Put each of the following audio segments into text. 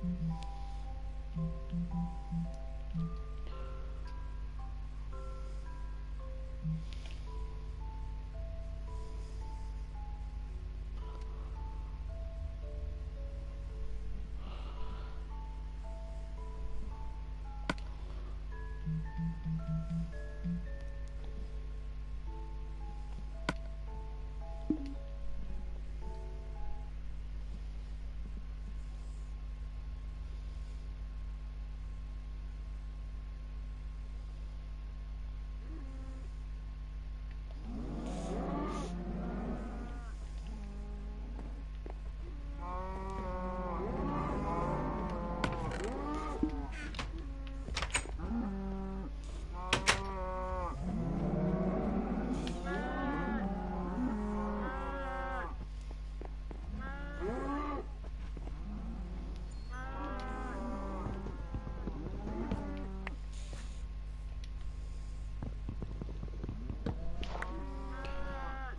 Thank mm-hmm. you.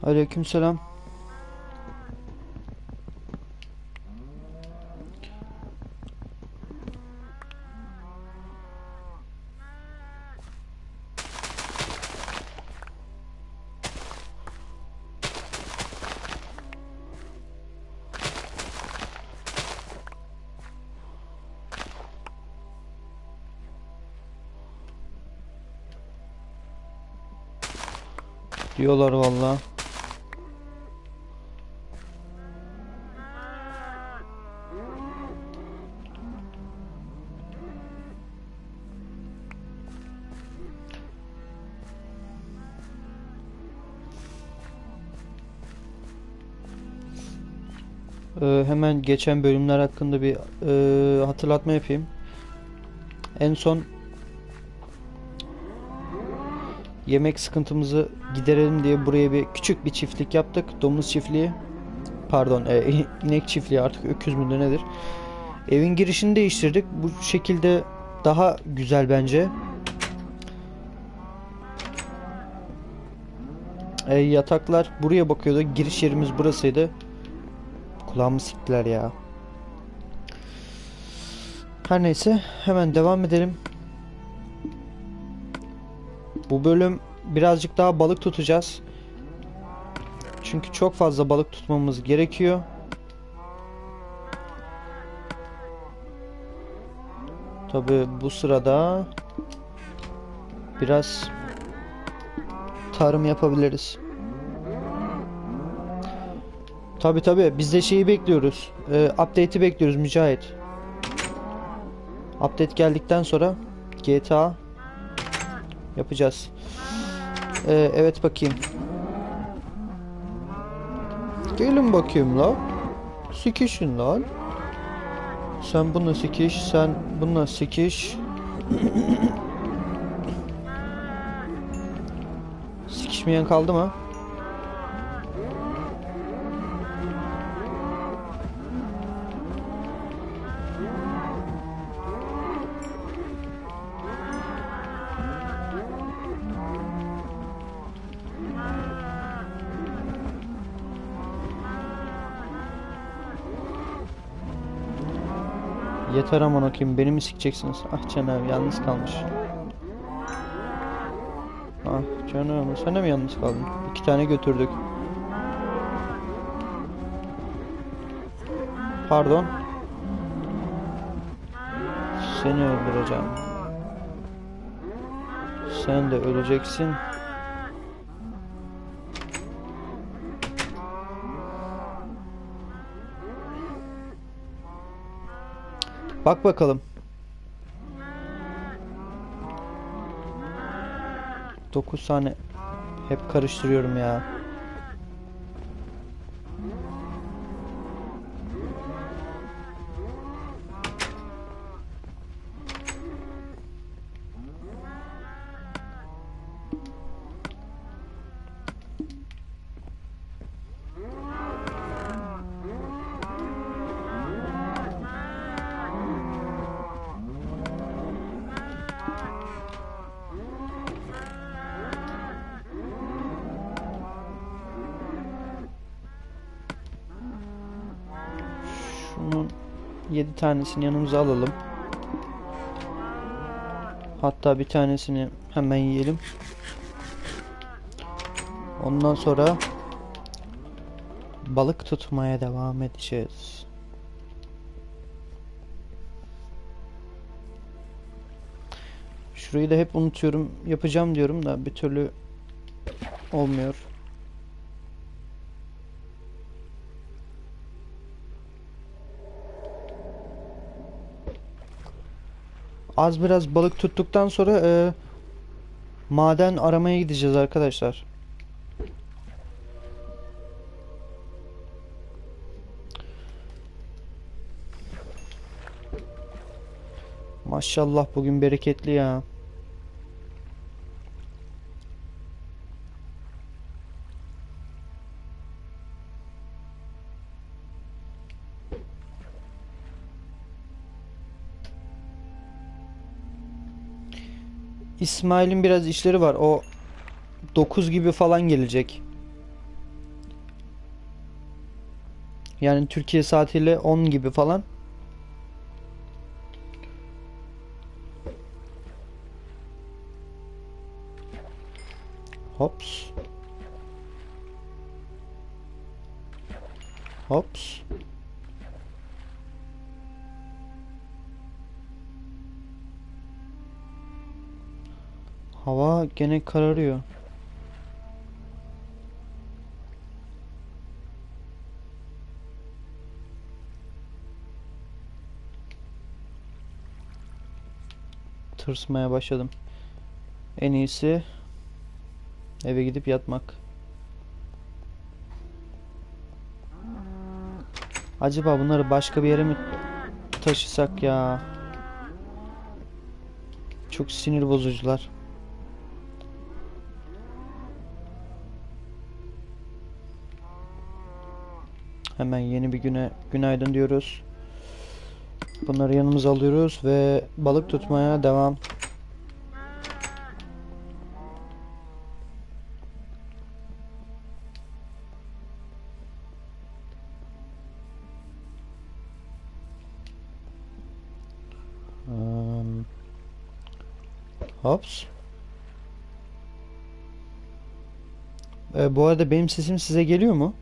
Aleykümselam. Diyorlar vallahi. Ee, hemen geçen bölümler hakkında bir e, hatırlatma yapayım. En son yemek sıkıntımızı giderelim diye buraya bir küçük bir çiftlik yaptık. Domuz çiftliği. Pardon, e, inek çiftliği artık öküz müdür nedir? Evin girişini değiştirdik. Bu şekilde daha güzel bence. E, yataklar buraya bakıyordu. Giriş yerimiz burasıydı. Kulağımı siktiler ya. Her neyse hemen devam edelim. Bu bölüm birazcık daha balık tutacağız. Çünkü çok fazla balık tutmamız gerekiyor. Tabi bu sırada biraz tarım yapabiliriz. Tabi tabi biz de şeyi bekliyoruz. Ee, update'i bekliyoruz Mücahit. Update geldikten sonra GTA yapacağız. Ee, evet bakayım. Gelin bakayım la. Sikişin lan. Sen bununla sikiş, sen bununla sikiş. Sikişmeyen kaldı mı? Yeter aman okuyayım beni mi sikeceksiniz? Ah canım yalnız kalmış. Ah canım sen de mi yalnız kaldın? İki tane götürdük. Pardon. Seni öldüreceğim. Sen de öleceksin. Bak bakalım. 9 tane hep karıştırıyorum ya. Tanesini yanımıza alalım. Hatta bir tanesini hemen yiyelim. Ondan sonra balık tutmaya devam edeceğiz. Şurayı da hep unutuyorum. Yapacağım diyorum da bir türlü olmuyor. Az biraz balık tuttuktan sonra e, maden aramaya gideceğiz arkadaşlar. Maşallah bugün bereketli ya. İsmail'in biraz işleri var. O 9 gibi falan gelecek. Yani Türkiye saatiyle 10 gibi falan. Hops. Hops. Hava gene kararıyor. Tırsmaya başladım. En iyisi eve gidip yatmak. Acaba bunları başka bir yere mi taşısak ya? Çok sinir bozucular. Hemen yeni bir güne günaydın diyoruz. Bunları yanımıza alıyoruz ve balık tutmaya devam. Um, hops. Ee, bu arada benim sesim size geliyor mu?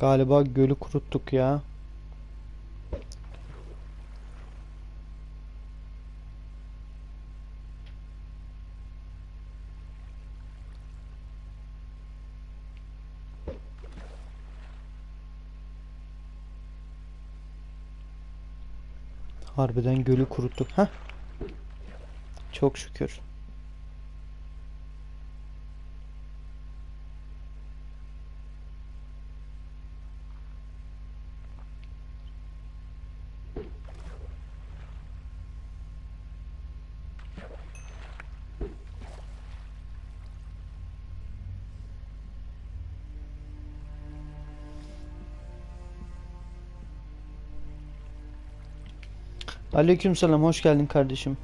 Galiba gölü kuruttuk ya. Harbiden gölü kuruttuk. Heh. Çok şükür. Aleykümselam, hoş geldin kardeşim.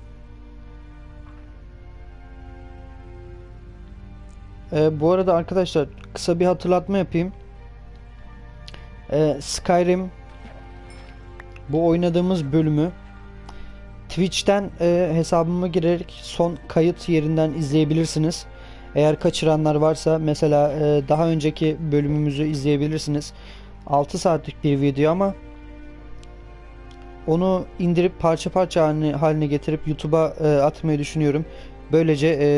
Ee, bu arada arkadaşlar kısa bir hatırlatma yapayım. Ee, Skyrim bu oynadığımız bölümü Twitch'ten e, hesabıma girerek son kayıt yerinden izleyebilirsiniz. Eğer kaçıranlar varsa mesela e, daha önceki bölümümüzü izleyebilirsiniz. 6 saatlik bir video ama onu indirip parça parça haline, haline getirip YouTube'a e, atmayı düşünüyorum. Böylece e,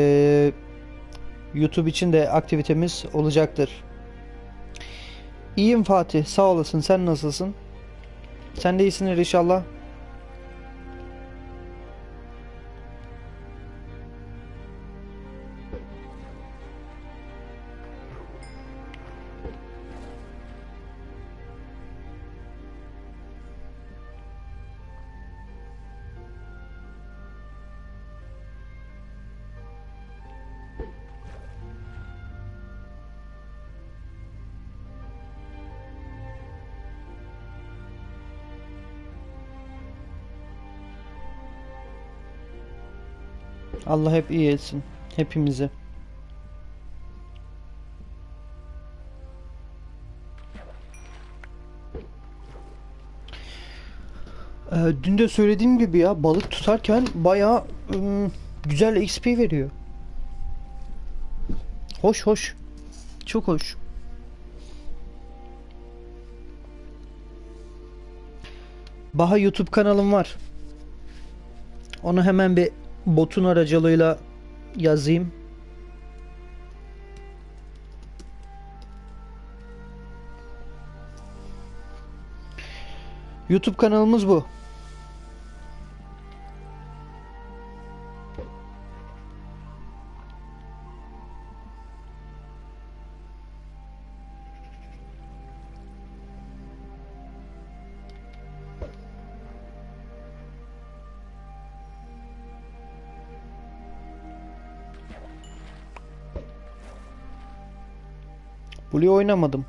YouTube için de aktivitemiz olacaktır. İyiyim Fatih, sağ olasın. Sen nasılsın? Sen de iyisindir inşallah. Allah hep iyi etsin. Hepimizi. Ee, dün de söylediğim gibi ya balık tutarken bayağı ım, güzel XP veriyor. Hoş hoş. Çok hoş. Baha YouTube kanalım var. Onu hemen bir botun aracılığıyla yazayım. YouTube kanalımız bu. Blue oynamadım.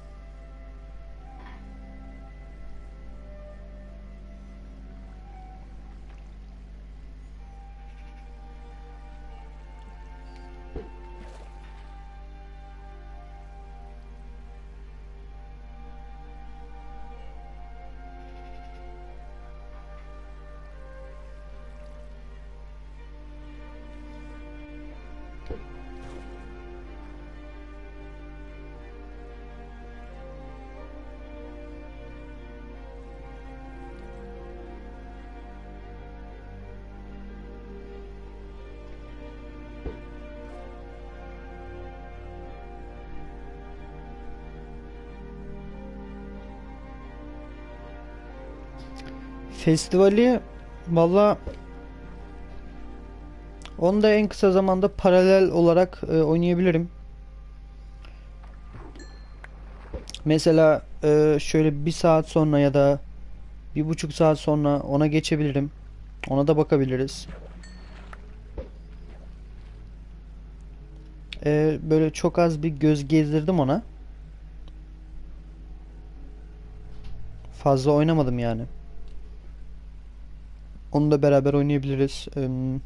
Festivali valla onu da en kısa zamanda paralel olarak e, oynayabilirim. Mesela e, şöyle bir saat sonra ya da bir buçuk saat sonra ona geçebilirim. Ona da bakabiliriz. E, böyle çok az bir göz gezdirdim ona. Fazla oynamadım yani. Onu da beraber oynayabiliriz. Em,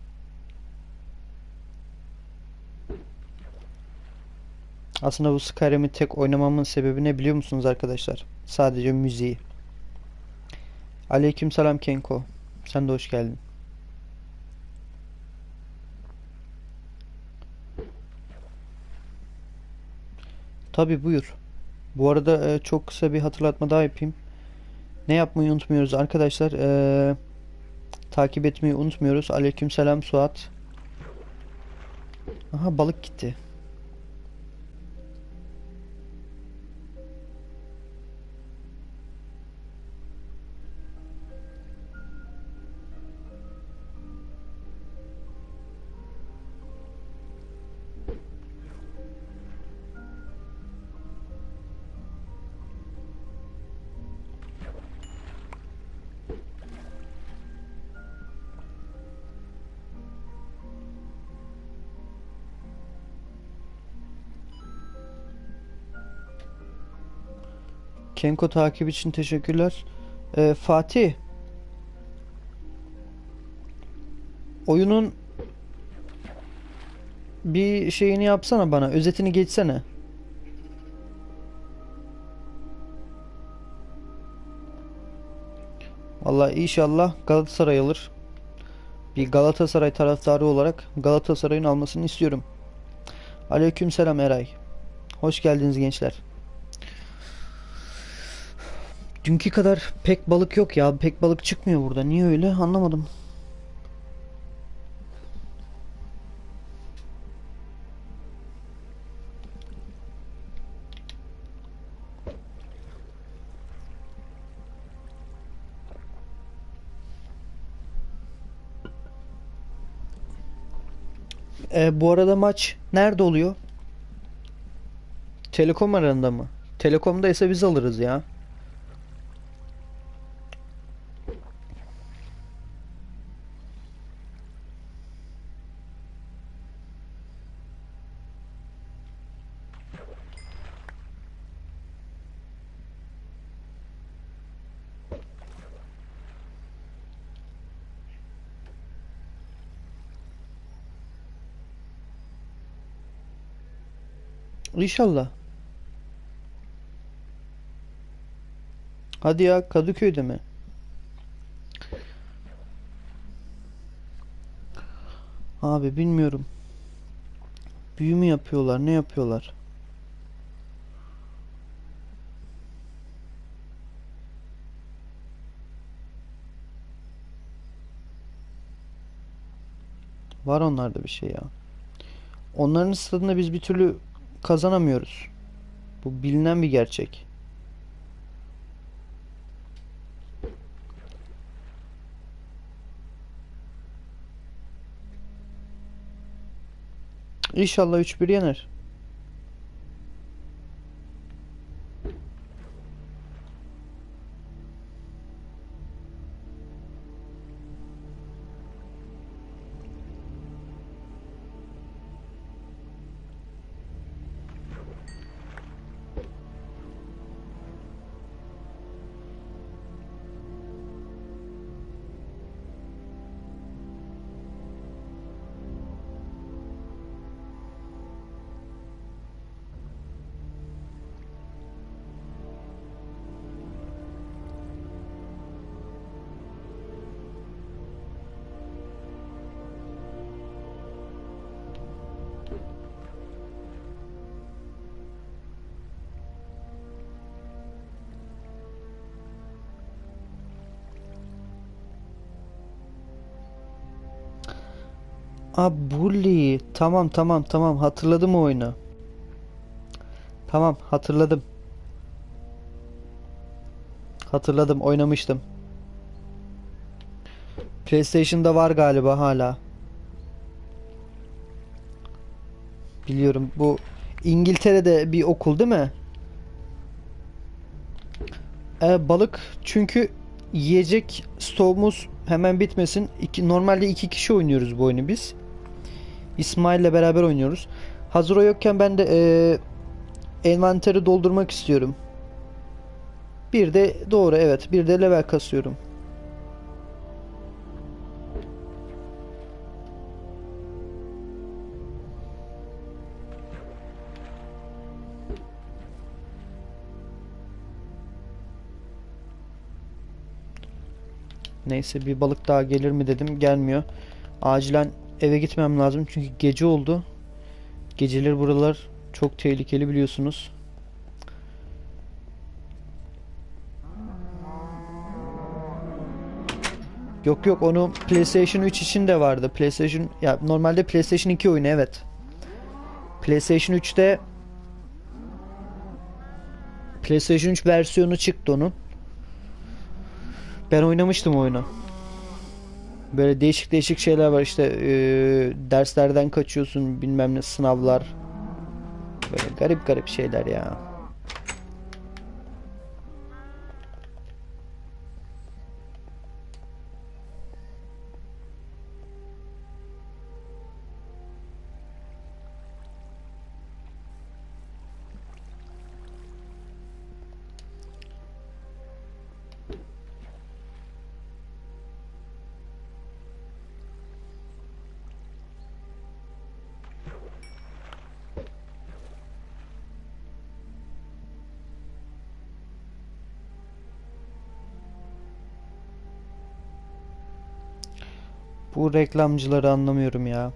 Aslında bu Skyrim'i tek oynamamın sebebi ne biliyor musunuz arkadaşlar? Sadece müziği. Aleykümselam Kenko. Sen de hoş geldin. Tabii buyur. Bu arada e, çok kısa bir hatırlatma daha yapayım. Ne yapmayı unutmuyoruz arkadaşlar. Eee Takip etmeyi unutmuyoruz. Aleykümselam Suat. Aha balık gitti. Kenko takip için teşekkürler. Ee, Fatih. Oyunun bir şeyini yapsana bana. Özetini geçsene. Vallahi inşallah Galatasaray alır. Bir Galatasaray taraftarı olarak Galatasaray'ın almasını istiyorum. Aleykümselam Eray. Hoş geldiniz gençler. Dünkü kadar pek balık yok ya. Pek balık çıkmıyor burada. Niye öyle? Anlamadım. Ee, bu arada maç nerede oluyor? Telekom aranında mı? Telekom'da ise biz alırız ya. İnşallah. Hadi ya Kadıköy'de mi? Abi bilmiyorum. Büyü mü yapıyorlar? Ne yapıyorlar? Var onlarda bir şey ya. Onların stadında biz bir türlü kazanamıyoruz. Bu bilinen bir gerçek. İnşallah 3-1 yener. Aa. Tamam tamam tamam hatırladım o oyunu. Tamam hatırladım. Hatırladım oynamıştım. PlayStation'da var galiba hala. Biliyorum bu İngiltere'de bir okul değil mi? E, balık çünkü yiyecek stoğumuz hemen bitmesin. İki, normalde iki kişi oynuyoruz bu oyunu biz. İsmail'le beraber oynuyoruz. Hazır o yokken ben de e, envanteri doldurmak istiyorum. Bir de doğru evet bir de level kasıyorum. Neyse bir balık daha gelir mi dedim gelmiyor. Acilen eve gitmem lazım çünkü gece oldu. Geceleri buralar çok tehlikeli biliyorsunuz. Yok yok onu PlayStation 3 için de vardı. PlayStation ya normalde PlayStation 2 oyunu evet. PlayStation 3'te PlayStation 3 versiyonu çıktı onun. Ben oynamıştım oyunu. Böyle değişik değişik şeyler var işte eee, derslerden kaçıyorsun bilmem ne sınavlar. Böyle garip garip şeyler ya. Reklamcıları anlamıyorum ya.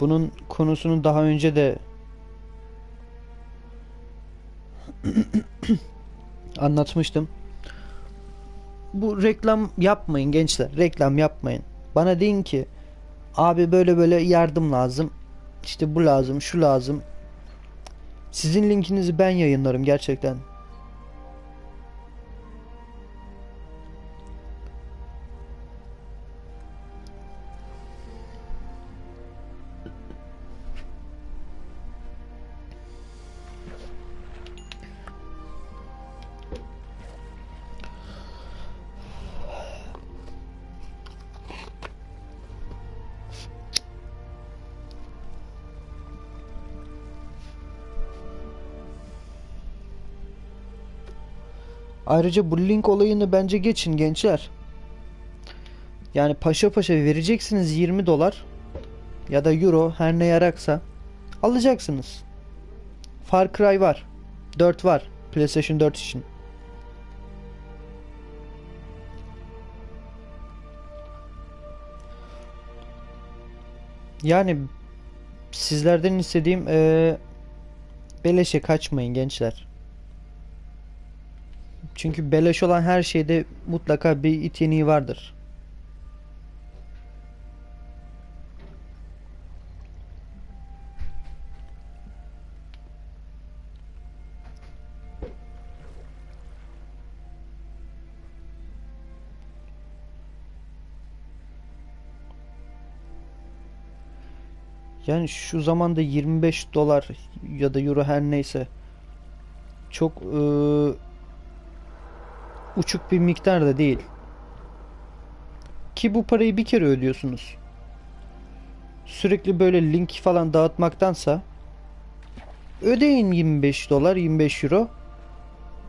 Bunun konusunu daha önce de anlatmıştım. Bu reklam yapmayın gençler. Reklam yapmayın. Bana deyin ki abi böyle böyle yardım lazım. İşte bu lazım, şu lazım. Sizin linkinizi ben yayınlarım gerçekten. Ayrıca bu olayını bence geçin gençler. Yani paşa paşa vereceksiniz 20 dolar. ya da euro her ne yaraksa alacaksınız. Far Cry var. 4 var. PlayStation 4 için. Yani sizlerden istediğim eee beleşe kaçmayın gençler. Çünkü beleş olan her şeyde mutlaka bir iteniği vardır. Yani şu zamanda 25 dolar ya da euro her neyse çok eee, uçuk bir miktar da değil. Ki bu parayı bir kere ödüyorsunuz. Sürekli böyle link falan dağıtmaktansa ödeyin 25 dolar 25 euro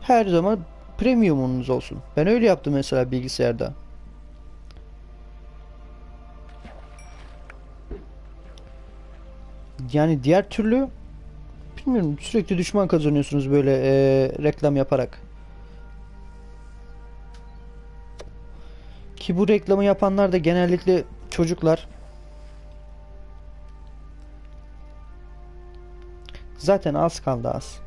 her zaman premiumunuz olsun. Ben öyle yaptım mesela bilgisayarda. Yani diğer türlü bilmiyorum sürekli düşman kazanıyorsunuz böyle eee, reklam yaparak. Ki bu reklamı yapanlar da genellikle çocuklar. Zaten az kaldı az.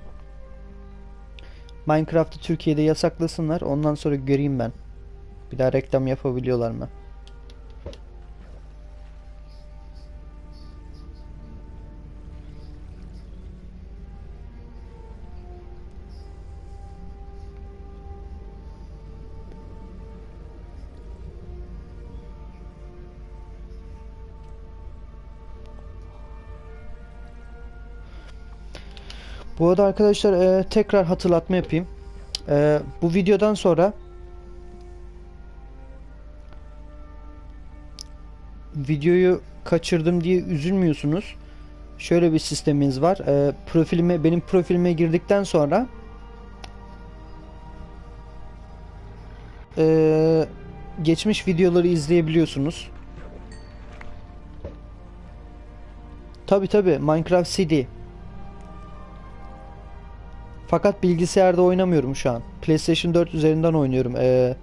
Minecraft'ı Türkiye'de yasaklasınlar. Ondan sonra göreyim ben. Bir daha reklam yapabiliyorlar mı? Bu arada arkadaşlar e, tekrar hatırlatma yapayım. E, bu videodan sonra videoyu kaçırdım diye üzülmüyorsunuz. Şöyle bir sistemimiz var. E, profilime benim profilime girdikten sonra e, geçmiş videoları izleyebiliyorsunuz. Tabi tabi Minecraft CD. Fakat bilgisayarda oynamıyorum şu an. PlayStation 4 üzerinden oynuyorum. Ee,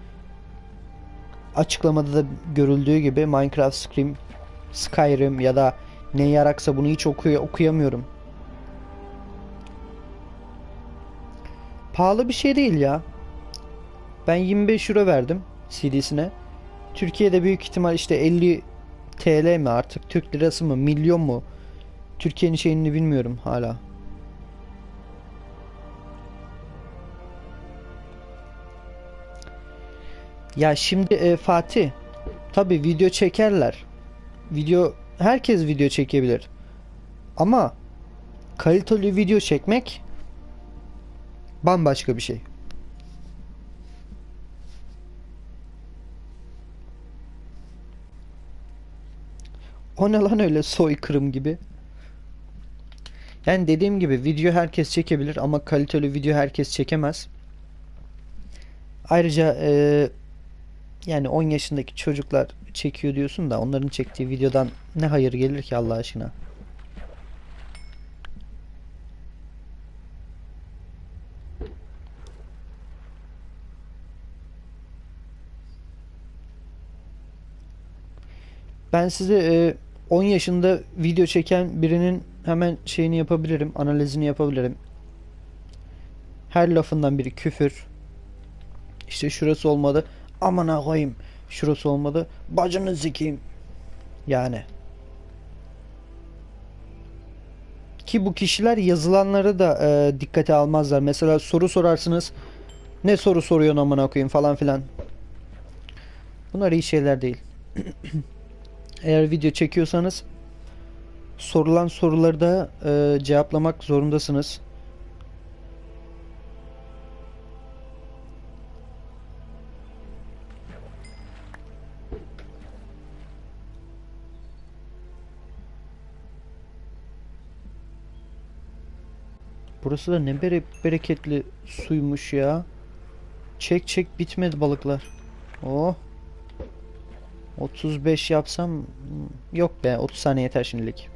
açıklamada da görüldüğü gibi Minecraft Scream, Skyrim ya da ne yaraksa bunu hiç okuy okuyamıyorum. Pahalı bir şey değil ya. Ben 25 euro verdim CD'sine. Türkiye'de büyük ihtimal işte 50 TL mi artık Türk lirası mı milyon mu? Türkiye'nin şeyini bilmiyorum hala. Ya şimdi e, Fatih tabi video çekerler. Video herkes video çekebilir. Ama kaliteli video çekmek bambaşka bir şey. O ne lan öyle soykırım gibi. Yani dediğim gibi video herkes çekebilir ama kaliteli video herkes çekemez. Ayrıca e, yani 10 yaşındaki çocuklar çekiyor diyorsun da onların çektiği videodan ne hayır gelir ki Allah aşkına? Ben size e, 10 yaşında video çeken birinin hemen şeyini yapabilirim, analizini yapabilirim. Her lafından biri küfür. İşte şurası olmadı. Aman koyayım. Şurası olmadı. Bacını zikeyim. Yani. Ki bu kişiler yazılanları da e, dikkate almazlar. Mesela soru sorarsınız. Ne soru soruyorsun amına koyayım falan filan. Bunlar iyi şeyler değil. Eğer video çekiyorsanız sorulan soruları da e, cevaplamak zorundasınız. Burası da ne bere bereketli suymuş ya. Çek çek bitmedi balıklar. Oh. 35 yapsam hmm, yok be 30 saniye yeter şimdilik.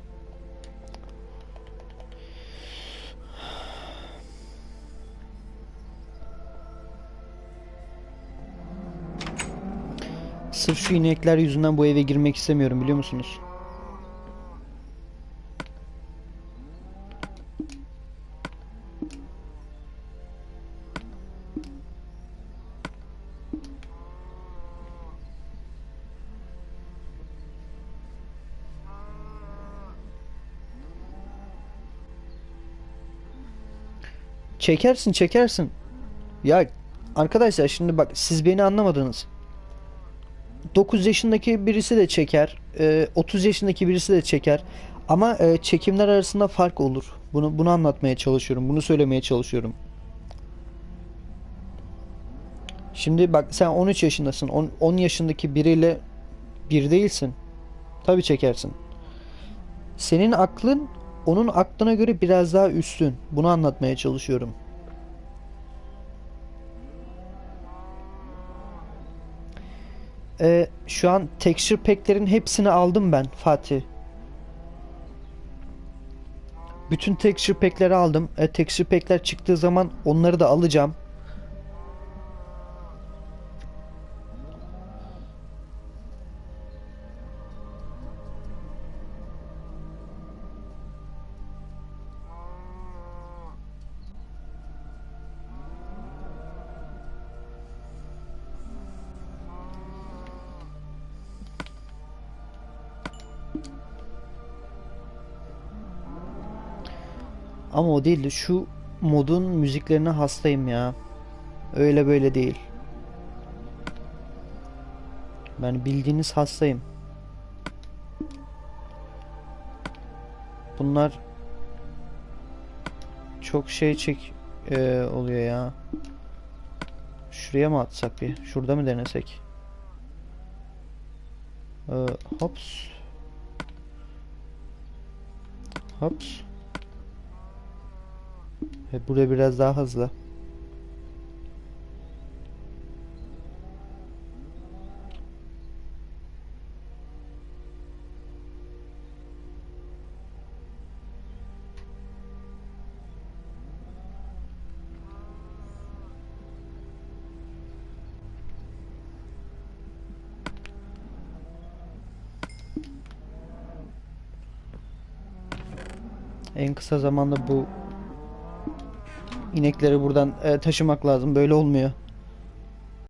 Sırf şu inekler yüzünden bu eve girmek istemiyorum biliyor musunuz? Çekersin çekersin. Ya arkadaşlar şimdi bak siz beni anlamadınız. 9 yaşındaki birisi de çeker. e, 30 yaşındaki birisi de çeker. Ama e, çekimler arasında fark olur. Bunu bunu anlatmaya çalışıyorum. Bunu söylemeye çalışıyorum. Şimdi bak sen 13 yaşındasın. 10, 10 yaşındaki biriyle bir değilsin. Tabii çekersin. Senin aklın onun aklına göre biraz daha üstün. Bunu anlatmaya çalışıyorum. Ee, şu an texture pack'lerin hepsini aldım ben Fatih. Bütün texture pack'leri aldım. E, texture pack'ler çıktığı zaman onları da alacağım. O değil de şu modun müziklerine hastayım ya. Öyle böyle değil. Ben bildiğiniz hastayım. Bunlar çok şey çek e, oluyor ya. Şuraya mı atsak bir? Şurada mı denesek? Ee, hops. Hops. Evet, burada biraz daha hızlı. En kısa zamanda bu inekleri buradan e, taşımak lazım. Böyle olmuyor.